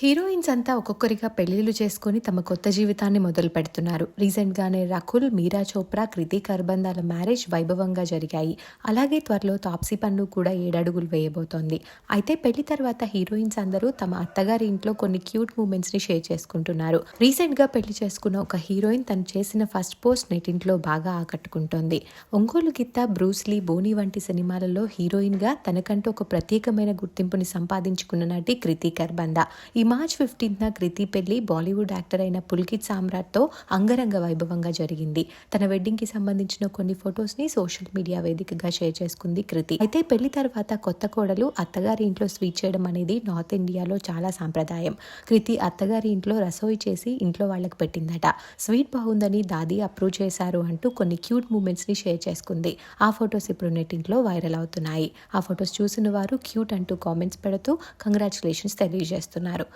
Heroines అంతా ఒక్కొక్కరిగా పెళ్ళిళ్ళు చేసుకొని తమ కొత్త జీవితాన్ని మొదలు పెడుతున్నారు. రీసెంట్గానే రకుల్ మీరా చోప్రా కృతి కర్బందాల మ్యారేజ్ వైభవంగా జరిగాయి. అలాగే త్వరలో తాప్సీ పన్ను కూడా ఏడడుగులు వేయబోతోంది. అయితే పెళ్ళి తర్వాత హీరోయిన్స్ అందరూ తమ అత్తగారి ఇంట్లో కొన్ని క్యూట్ మూమెంట్స్ని షేర్ చేసుకుంటున్నారు. రీసెంట్గా పెళ్ళి చేసుకున్న ఒక హీరోయిన్ తను చేసిన ఫస్ట్ పోస్ట్ నెటింట్లో బాగా ఆకట్టుకుంటోంది. ఒంగోలు గిత్త బ్రూస్లీ బోని వంటి సినిమాలలో హీరోయిన్గా తనకంటూ ఒక ప్రత్యేకమైన గుర్తింపుని సంపాదించుకున్న నటి కృతి కర్బంద ఈ మార్చ్ ఫిఫ్టీన్త్న కృతి పెళ్ళి బాలీవుడ్ యాక్టర్ అయిన పుల్కిత్ సామ్రాట్తో అంగరంగ వైభవంగా జరిగింది. తన వెడ్డింగ్కి సంబంధించిన కొన్ని ఫొటోస్ని సోషల్ మీడియా వేదికగా షేర్ చేసుకుంది కృతి. అయితే పెళ్ళి తర్వాత కొత్త కోడలు అత్తగారి ఇంట్లో స్వీట్ చేయడం అనేది నార్త్ ఇండియాలో చాలా సాంప్రదాయం. కృతి అత్తగారి ఇంట్లో రసోయి చేసి ఇంట్లో వాళ్ళకి పెట్టిందట. స్వీట్ బాగుందని దాది అప్రూవ్ చేశారు అంటూ కొన్ని క్యూట్ మూమెంట్స్ని షేర్ చేసుకుంది. ఆ ఫొటోస్ ఇప్పుడు నెట్టింట్లో వైరల్ అవుతున్నాయి. ఆ ఫొటోస్ చూసిన వారు క్యూట్ అంటూ కామెంట్స్ పెడుతూ కంగ్రాచులేషన్స్ తెలియజేస్తున్నారు.